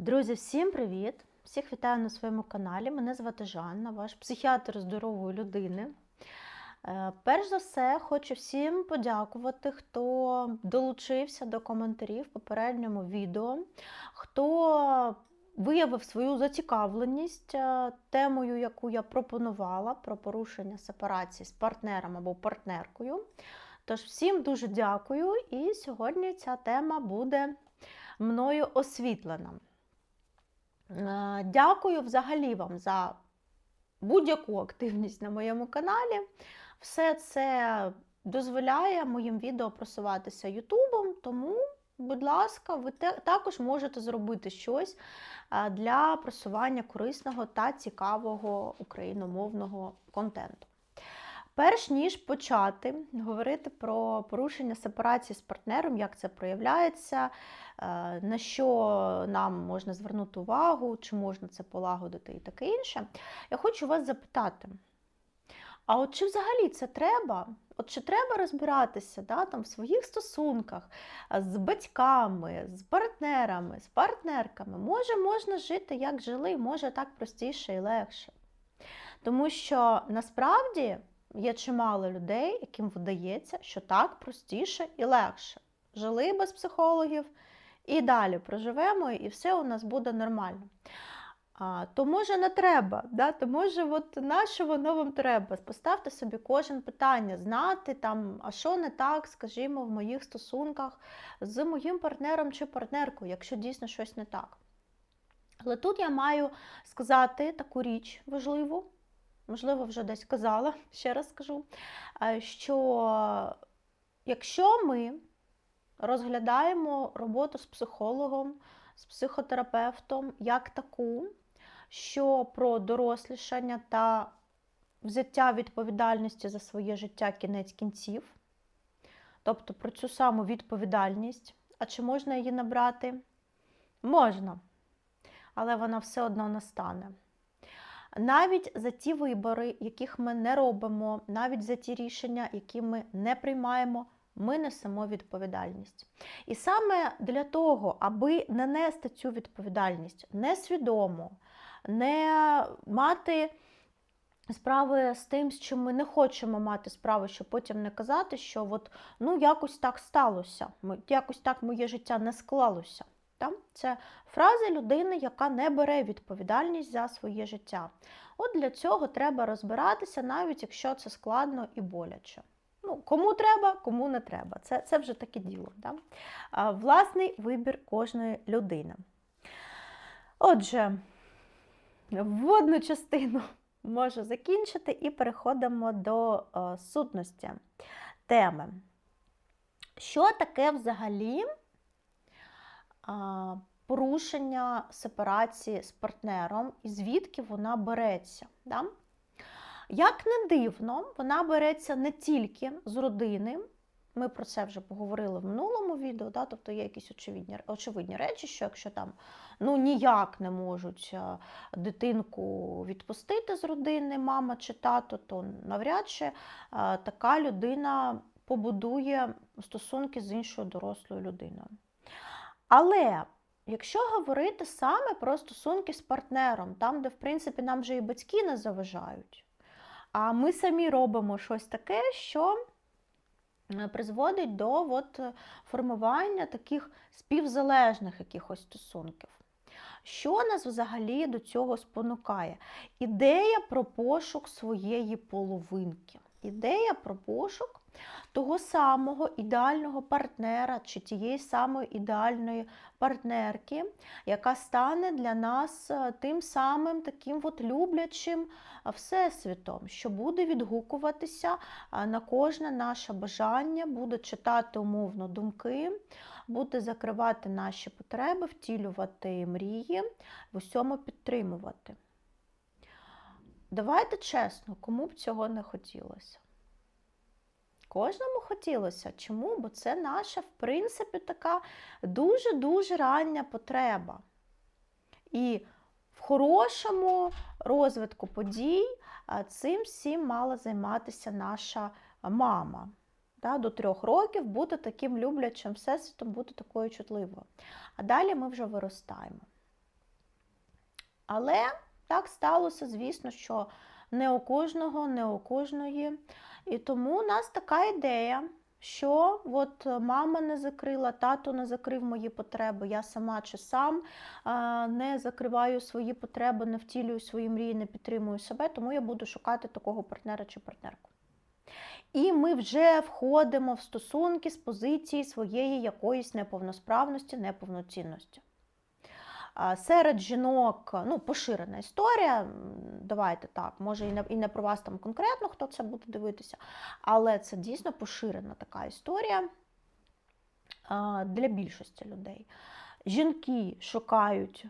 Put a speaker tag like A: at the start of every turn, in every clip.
A: Друзі, всім привіт! Всіх вітаю на своєму каналі. Мене звати Жанна, ваш психіатр здорової людини. Е, Перш за все, хочу всім подякувати, хто долучився до коментарів в попередньому відео, хто виявив свою зацікавленість е, темою, яку я пропонувала про порушення сепарації з партнером або партнеркою. Тож всім дуже дякую, і сьогодні ця тема буде мною освітлена. Е, Дякую взагалі вам за будь-яку активність на моєму каналі. Все це дозволяє моїм відео просуватися Ютубом, тому, будь ласка, ви також можете зробити щось е, для просування корисного та цікавого україномовного контенту. Перш ніж почати говорити про порушення сепарації з партнером, як це проявляється, е, на що нам можна звернути увагу, чи можна це полагодити і таке інше, я хочу вас запитати: а от чи взагалі це треба? От чи треба розбиратися да, там, в своїх стосунках е, з батьками, з партнерами, з партнерками? Може, можна жити, як жили, може так простіше і легше. Тому що насправді є чимало людей, яким видається, що так простіше і легше. Жили без психологів і далі проживемо, і все у нас буде нормально. А, то може не треба, да? то може, от на що воно вам треба? Поставте собі кожен питання, знати там, а що не так, скажімо, в моїх стосунках з моїм партнером чи партнеркою, якщо дійсно щось не так. Але тут я маю сказати таку річ важливу, можливо, вже десь казала, ще раз скажу, е, що якщо ми розглядаємо роботу з психологом, з психотерапевтом як таку, що про дорослішання та взяття відповідальності за своє життя кінець кінців, тобто про цю саму відповідальність, а чи можна її набрати? Можна, але вона все одно настане. Навіть за ті вибори, яких ми не робимо, навіть за ті рішення, які ми не приймаємо, ми несемо відповідальність. І саме для того, аби не нести цю відповідальність несвідомо, не мати справи з тим, з чим ми не хочемо мати справи, щоб потім не казати, що от, ну якось так сталося, якось так моє життя не склалося. Це фраза людини, яка не бере відповідальність за своє життя. От для цього треба розбиратися, навіть якщо це складно і боляче. Ну, кому треба, кому не треба. Це, це вже таке діло. Да? А, власний вибір кожної людини. Отже, вводну частину можу закінчити і переходимо до е, сутності теми. Що таке взагалі порушення сепарації з партнером і звідки вона береться? Да? Як не дивно, вона береться не тільки з родини. Ми про це вже поговорили в минулому відео, да? тобто є якісь очевидні, очевидні речі, що якщо там ну, ніяк не можуть е, дитинку відпустити з родини, мама чи тато, то навряд чи е, така людина побудує стосунки з іншою дорослою людиною. Але якщо говорити саме про стосунки з партнером, там, де в принципі нам вже і батьки не заважають, а ми самі робимо щось таке, що е, призводить до от, формування таких співзалежних якихось стосунків. Що нас взагалі до цього спонукає? Ідея про пошук своєї половинки. Ідея про пошук того самого ідеального партнера чи тієї самої ідеальної партнерки, яка стане для нас е, тим самим таким от люблячим е, всесвітом, що буде відгукуватися е, на кожне наше бажання, буде читати умовно думки, буде закривати наші потреби, втілювати мрії, в усьому підтримувати. Давайте чесно, кому б цього не хотілося. Кожному хотілося. Чому? Бо це наша, в принципі, така дуже-дуже рання потреба. І в хорошому розвитку подій цим всім мала займатися наша мама. Да, до трьох років бути таким люблячим всесвітом, бути такою чутливою. А далі ми вже виростаємо. Але так сталося, звісно, що не у кожного, не у кожної. І тому у нас така ідея, що от мама не закрила, тато не закрив мої потреби, я сама чи сам не закриваю свої потреби, не втілюю свої мрії, не підтримую себе, тому я буду шукати такого партнера чи партнерку. І ми вже входимо в стосунки з позиції своєї якоїсь неповносправності, неповноцінності. Серед жінок ну, поширена історія. Давайте так, може і не, і не про вас там конкретно, хто це буде дивитися, але це дійсно поширена така історія для більшості людей. Жінки шукають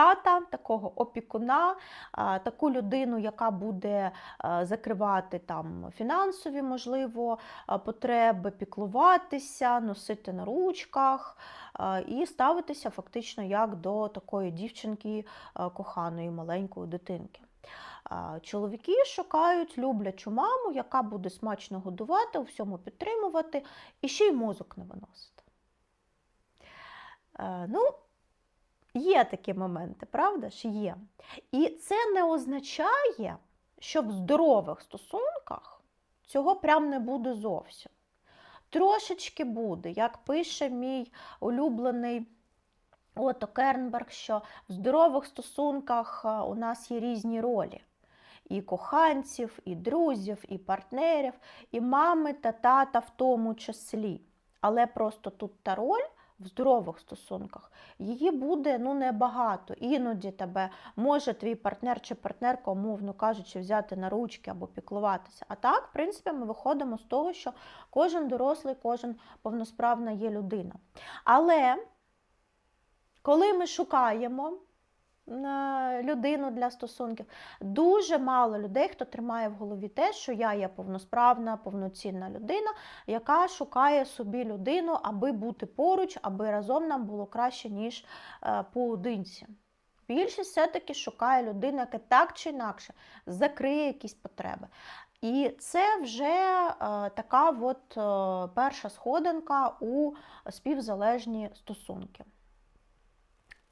A: тата, такого опікуна, таку людину, яка буде закривати там фінансові, можливо, потреби, піклуватися, носити на ручках і ставитися фактично як до такої дівчинки коханої маленької дитинки. Чоловіки шукають люблячу маму, яка буде смачно годувати, у всьому підтримувати і ще й мозок не виносити. Е, Ну, є такі моменти, правда ж? Є. І це не означає, що в здорових стосунках цього прям не буде зовсім. Трошечки буде, як пише мій улюблений Ото Кернберг, що в здорових стосунках у нас є різні ролі. І коханців, і друзів, і партнерів, і мами та тата в тому числі. Але просто тут та роль в здорових стосунках, її буде ну, небагато. Іноді тебе може твій партнер чи партнерка, умовно кажучи, взяти на ручки або піклуватися. А так, в принципі, ми виходимо з того, що кожен дорослий, кожен повносправна є людина. Але коли ми шукаємо людину для стосунків, дуже мало людей, хто тримає в голові те, що я є повносправна, повноцінна людина, яка шукає собі людину, аби бути поруч, аби разом нам було краще, ніж е, поодинці. Більшість все-таки шукає людину, яка так чи інакше закриє якісь потреби. І це вже е, така от, е, перша сходинка у співзалежні стосунки.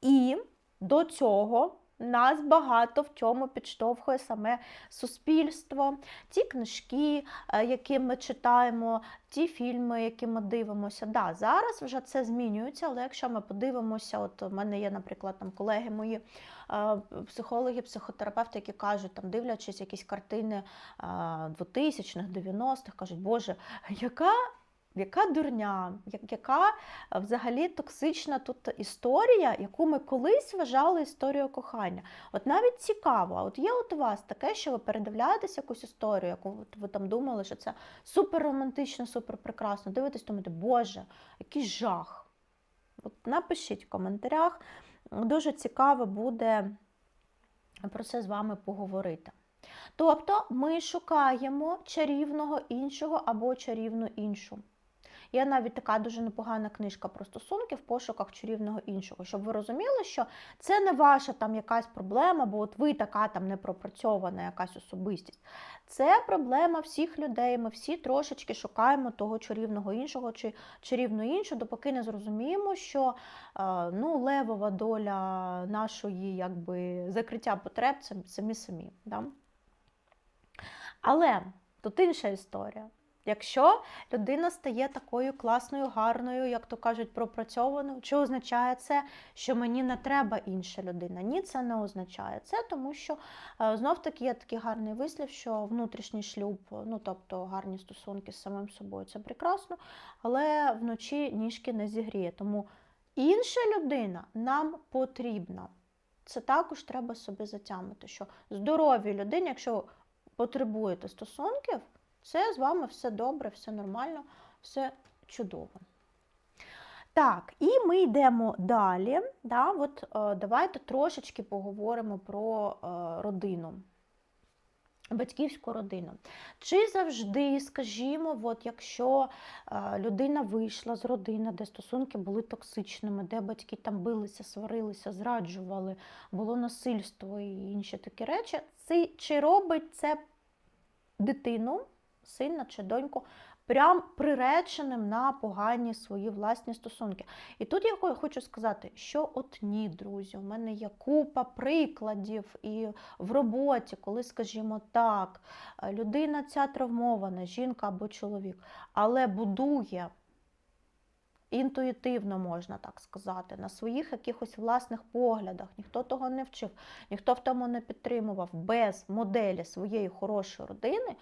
A: І до цього нас багато в чому підштовхує саме суспільство, ті книжки, е, які ми читаємо, ті фільми, які ми дивимося. Да, зараз вже це змінюється, але якщо ми подивимося, от у мене є, наприклад, там колеги мої е, психологи, психотерапевти, які кажуть, там дивлячись якісь картини е, 2000-х, 90-х, кажуть, Боже, яка яка дурня, яка е, взагалі токсична тут історія, яку ми колись вважали історією кохання. От навіть цікаво, от є от у вас таке, що ви передивляєтесь якусь історію, яку ви там думали, що це супер романтично, супер прекрасно. Дивитесь, думаєте, Боже, який жах. От напишіть в коментарях. Дуже цікаво буде про це з вами поговорити. Тобто ми шукаємо чарівного іншого або чарівну іншу. Є навіть така дуже непогана книжка про стосунки в пошуках чарівного іншого, щоб ви розуміли, що це не ваша там якась проблема, бо от ви така там непропрацьована якась особистість. Це проблема всіх людей. Ми всі трошечки шукаємо того чарівного іншого чи чарівну іншу, допоки не зрозуміємо, що е, ну, левова доля нашої якби, закриття потреб це самі самі. Да? Але тут інша історія. Якщо людина стає такою класною, гарною, як то кажуть, пропрацьованою, чи означає це, що мені не треба інша людина? Ні, це не означає це, тому що е, знов таки є такий гарний вислів, що внутрішній шлюб, ну тобто гарні стосунки з самим собою, це прекрасно, але вночі ніжки не зігріє. Тому інша людина нам потрібна. Це також треба собі затямити, що здоровій людині, якщо потребуєте стосунків, це з вами все добре, все нормально, все чудово. Так, і ми йдемо далі. Да, от, е, давайте трошечки поговоримо про е, родину, батьківську родину. Чи завжди, скажімо, от, якщо е, людина вийшла з родини, де стосунки були токсичними, де батьки там билися, сварилися, зраджували, було насильство і інші такі речі, це, чи робить це дитину, сина чи доньку прям приреченим на погані свої власні стосунки. І тут я хочу сказати, що от ні, друзі, у мене є купа прикладів і в роботі, коли, скажімо так, е, людина ця травмована, жінка або чоловік, але будує інтуїтивно, можна так сказати, на своїх якихось власних поглядах. Ніхто того не вчив, ніхто в тому не підтримував без моделі своєї хорошої родини.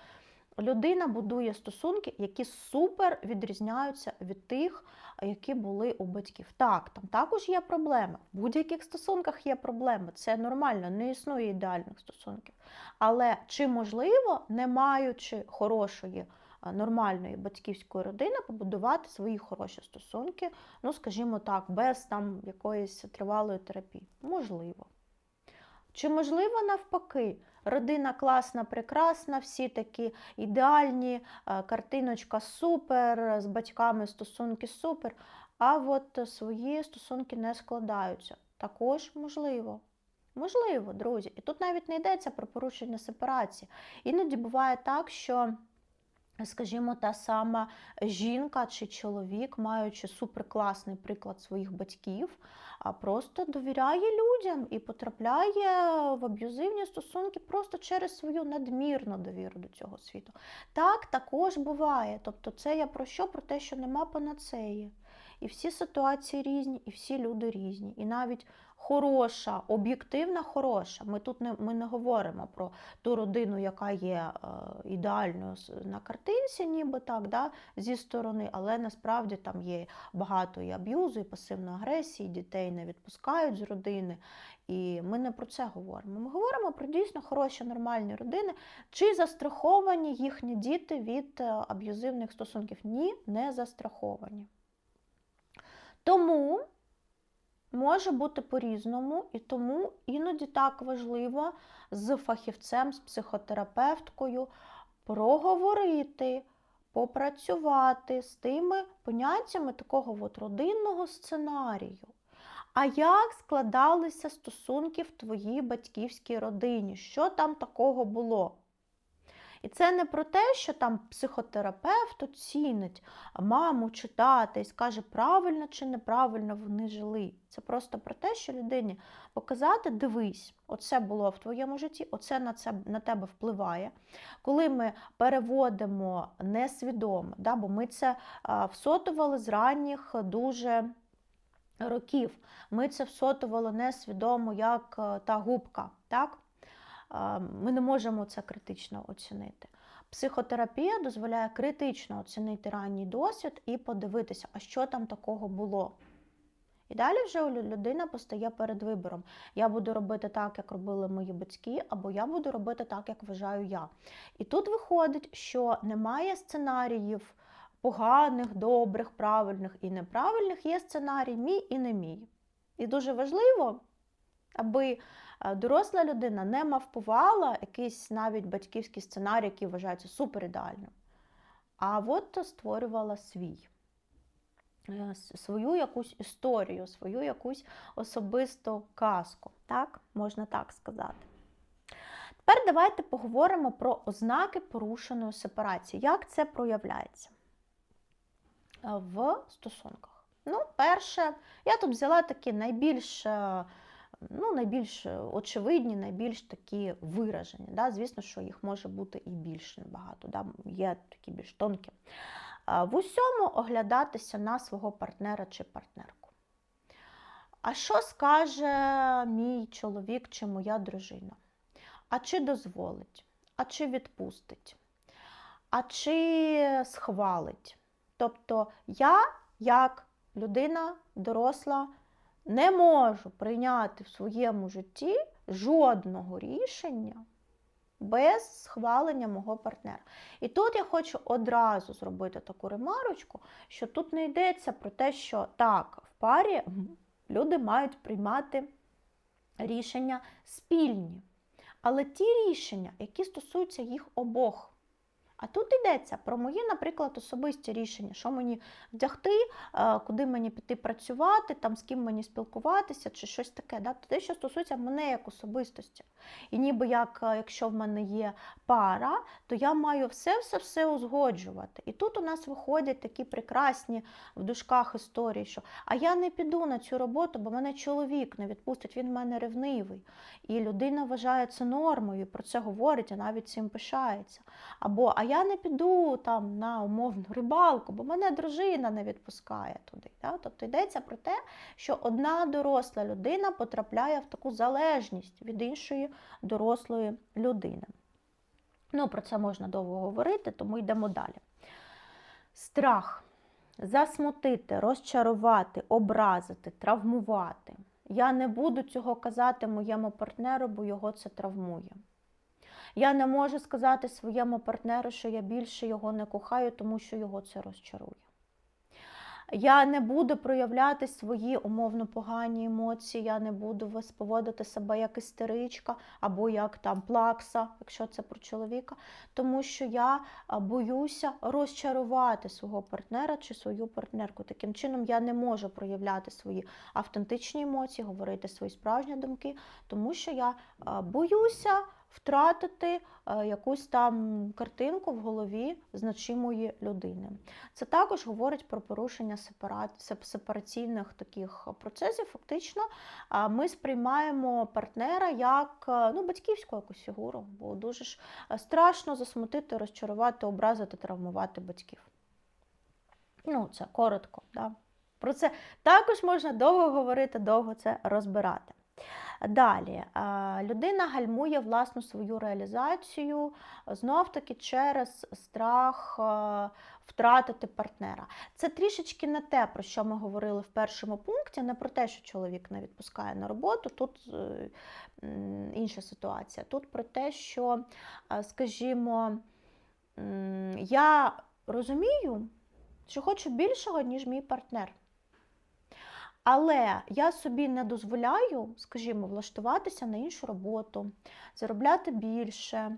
A: Людина будує стосунки, які супер відрізняються від тих, які були у батьків. Так, там також є проблеми. В будь-яких стосунках є проблеми. Це нормально, не існує ідеальних стосунків. Але чи можливо, не маючи хорошої, нормальної батьківської родини, побудувати свої хороші стосунки, ну, скажімо так, без там якоїсь тривалої терапії? Можливо. Чи можливо навпаки? Родина класна, прекрасна, всі такі ідеальні, е, картиночка супер, з батьками стосунки супер, а от свої стосунки не складаються. Також можливо. Можливо, друзі. І тут навіть не йдеться про порушення сепарації. Іноді буває так, що. Скажімо, та сама жінка чи чоловік, маючи суперкласний приклад своїх батьків, а просто довіряє людям і потрапляє в аб'юзивні стосунки просто через свою надмірну довіру до цього світу. Так також буває. Тобто, це я про що? Про те, що нема панацеї. І всі ситуації різні, і всі люди різні. І навіть хороша, об'єктивна хороша. Ми тут не, ми не говоримо про ту родину, яка є е, ідеальною на картинці, ніби так, да, зі сторони, але насправді там є багато і аб'юзу, і пасивної агресії, дітей не відпускають з родини. І ми не про це говоримо. Ми говоримо про дійсно хороші, нормальні родини, чи застраховані їхні діти від е, аб'юзивних стосунків. Ні, не застраховані. Тому може бути по-різному, і тому іноді так важливо з фахівцем, з психотерапевткою проговорити, попрацювати з тими поняттями такого от родинного сценарію. А як складалися стосунки в твоїй батьківській родині? Що там такого було? І це не про те, що там психотерапевт оцінить маму чи тата і скаже, правильно чи неправильно вони жили. Це просто про те, що людині показати, дивись, оце було в твоєму житті, оце на це на тебе впливає. Коли ми переводимо несвідомо, да, бо ми це всотували з ранніх дуже років. Ми це всотували несвідомо, як е, та губка. так? Ми не можемо це критично оцінити. Психотерапія дозволяє критично оцінити ранній досвід і подивитися, а що там такого було. І далі вже людина постає перед вибором. Я буду робити так, як робили мої батьки, або я буду робити так, як вважаю я. І тут виходить, що немає сценаріїв поганих, добрих, правильних і неправильних. Є сценарій мій і не мій. І дуже важливо, аби доросла людина не мавпувала якийсь навіть батьківський сценарій, який вважається суперідеальним, а от створювала свій. е, Свою якусь історію, свою якусь особисту казку. Так, можна так сказати. Тепер давайте поговоримо про ознаки порушеної сепарації. Як це проявляється е, в стосунках? Ну, перше, я тут взяла такі найбільш е, ну, найбільш очевидні, найбільш такі виражені. Да? Звісно, що їх може бути і більше набагато, да? є такі більш тонкі. В усьому оглядатися на свого партнера чи партнерку. А що скаже мій чоловік чи моя дружина? А чи дозволить? А чи відпустить? А чи схвалить? Тобто я, як людина доросла, не можу прийняти в своєму житті жодного рішення без схвалення мого партнера. І тут я хочу одразу зробити таку ремарочку, що тут не йдеться про те, що так, в парі люди мають приймати рішення спільні. Але ті рішення, які стосуються їх обох, А тут йдеться про мої, наприклад, особисті рішення, що мені вдягти, е, куди мені піти працювати, там, з ким мені спілкуватися чи щось таке. Да? Те, що стосується мене як особистості. І ніби як, е, якщо в мене є пара, то я маю все-все-все узгоджувати. І тут у нас виходять такі прекрасні в дужках історії, що а я не піду на цю роботу, бо мене чоловік не відпустить, він в мене ревнивий. І людина вважає це нормою, про це говорить, а навіть цим пишається. Або а я не піду там на умовну рибалку, бо мене дружина не відпускає туди. Да? Тобто йдеться про те, що одна доросла людина потрапляє в таку залежність від іншої дорослої людини. Ну, про це можна довго говорити, тому йдемо далі. Страх засмутити, розчарувати, образити, травмувати. Я не буду цього казати моєму партнеру, бо його це травмує. Я не можу сказати своєму партнеру, що я більше його не кохаю, тому що його це розчарує. Я не буду проявляти свої умовно погані емоції, я не буду вас поводити себе як істеричка або як там плакса, якщо це про чоловіка, тому що я боюся розчарувати свого партнера чи свою партнерку. Таким чином я не можу проявляти свої автентичні емоції, говорити свої справжні думки, тому що я боюся втратити якусь там картинку в голові значимої людини. Це також говорить про порушення сепараційних таких процесів. Фактично, ми сприймаємо партнера як ну, батьківську якусь фігуру, бо дуже ж страшно засмутити, розчарувати, образити, травмувати батьків. Ну, це коротко. Да? Про це також можна довго говорити, довго це розбирати. Далі людина гальмує власну свою реалізацію знов-таки через страх втратити партнера. Це трішечки не те, про що ми говорили в першому пункті, не про те, що чоловік не відпускає на роботу. Тут е, інша ситуація. Тут про те, що, скажімо, я розумію, що хочу більшого, ніж мій партнер. Але я собі не дозволяю, скажімо, влаштуватися на іншу роботу, заробляти більше,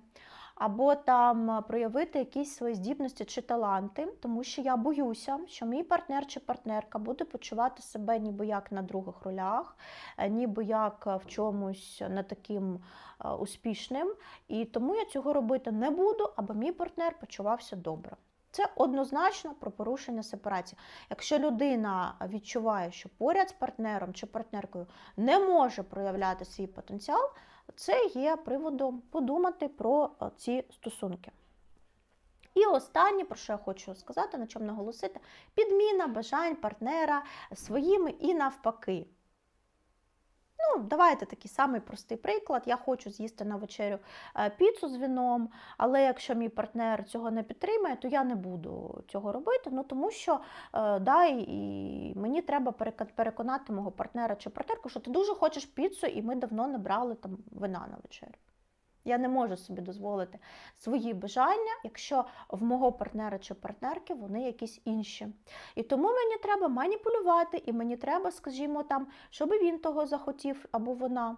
A: або там проявити якісь свої здібності чи таланти, тому що я боюся, що мій партнер чи партнерка буде почувати себе ніби як на других ролях, е, ніби як в чомусь не таким е, успішним. І тому я цього робити не буду, аби мій партнер почувався добре. Це однозначно про порушення сепарації. Якщо людина відчуває, що поряд з партнером чи партнеркою не може проявляти свій потенціал, це є приводом подумати про ці стосунки. І останнє, про що я хочу сказати, на чому наголосити, підміна бажань партнера своїми і навпаки. Ну, давайте такий самий простий приклад. Я хочу з'їсти на вечерю е, піцу з віном, але якщо мій партнер цього не підтримує, то я не буду цього робити. Ну тому що е, да, і мені треба переконати мого партнера чи партнерку, що ти дуже хочеш піцу, і ми давно не брали там вина на вечерю. Я не можу собі дозволити свої бажання, якщо в мого партнера чи партнерки вони якісь інші. І тому мені треба маніпулювати, і мені треба, скажімо, там, щоб він того захотів або вона.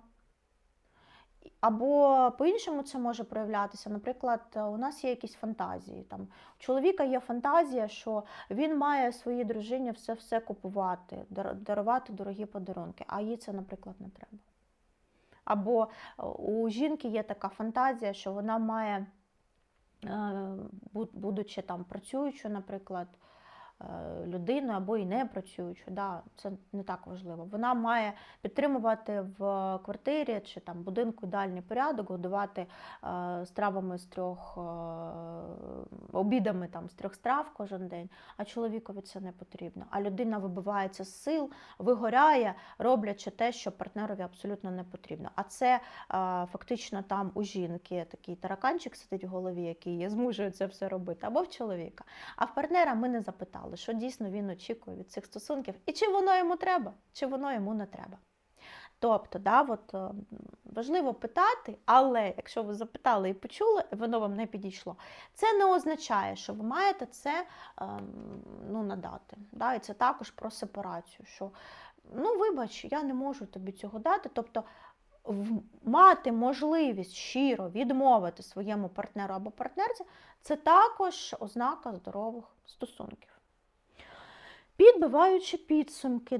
A: Або по-іншому це може проявлятися. Наприклад, у нас є якісь фантазії. Там, У чоловіка є фантазія, що він має своїй дружині все-все купувати, дарувати дорогі подарунки, а їй це, наприклад, не треба. Або е, у жінки є така фантазія, що вона має, е, будучи там працюючою, наприклад, людиною або і не працюючу, да, це не так важливо. Вона має підтримувати в квартирі чи там будинку ідеальний порядок, годувати е, стравами з трьох е, обідами там з трьох страв кожен день, а чоловікові це не потрібно. А людина вибивається з сил, вигоряє, роблячи те, що партнерові абсолютно не потрібно. А це е, фактично там у жінки такий тараканчик сидить в голові, який змушує це все робити, або в чоловіка. А в партнера ми не запитали але що дійсно він очікує від цих стосунків, і чи воно йому треба, чи воно йому не треба. Тобто, да, от, е, важливо питати, але якщо ви запитали і почули, воно вам не підійшло, це не означає, що ви маєте це ем, ну, надати. Да, І це також про сепарацію. що, ну, вибач, я не можу тобі цього дати. Тобто мати можливість щиро відмовити своєму партнеру або партнерці, це також ознака здорових стосунків. Підбиваючи підсумки,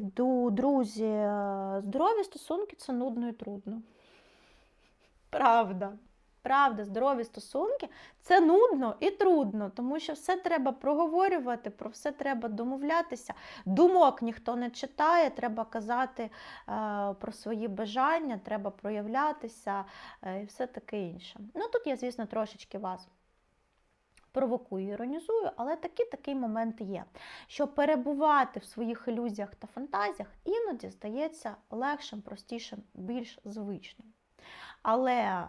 A: друзі, е, здорові стосунки це нудно і трудно. Правда. Правда, здорові стосунки це нудно і трудно, тому що все треба проговорювати, про все треба домовлятися. Думок ніхто не читає, треба казати е, про свої бажання, треба проявлятися е, і все таке інше. Ну тут я, звісно, трошечки вас провокую, іронізую, але такі такий момент є. Що перебувати в своїх ілюзіях та фантазіях іноді здається легшим, простішим, більш звичним. Але е,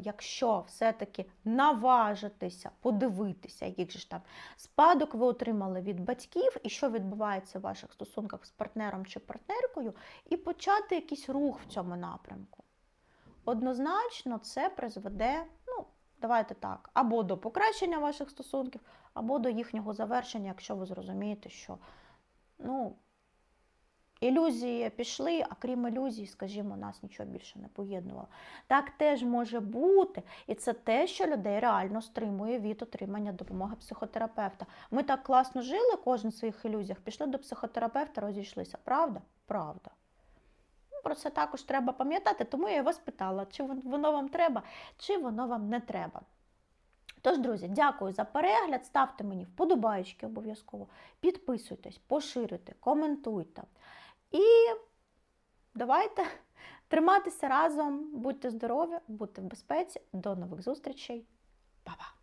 A: якщо все-таки наважитися, подивитися, який же ж там спадок ви отримали від батьків, і що відбувається в ваших стосунках з партнером чи партнеркою, і почати якийсь рух в цьому напрямку. Однозначно, це призведе, давайте так, або до покращення ваших стосунків, або до їхнього завершення, якщо ви зрозумієте, що ну, ілюзії пішли, а крім ілюзій, скажімо, нас нічого більше не поєднувало. Так теж може бути, і це те, що людей реально стримує від отримання допомоги психотерапевта. Ми так класно жили, кожен в своїх ілюзіях, пішли до психотерапевта, розійшлися. Правда? Правда. Про це також треба пам'ятати, тому я і вас питала, чи воно вам треба, чи воно вам не треба. Тож, друзі, дякую за перегляд. Ставте мені вподобайки обов'язково, підписуйтесь, поширюйте, коментуйте. І давайте триматися разом, будьте здорові, будьте в безпеці. До нових зустрічей. Па-па!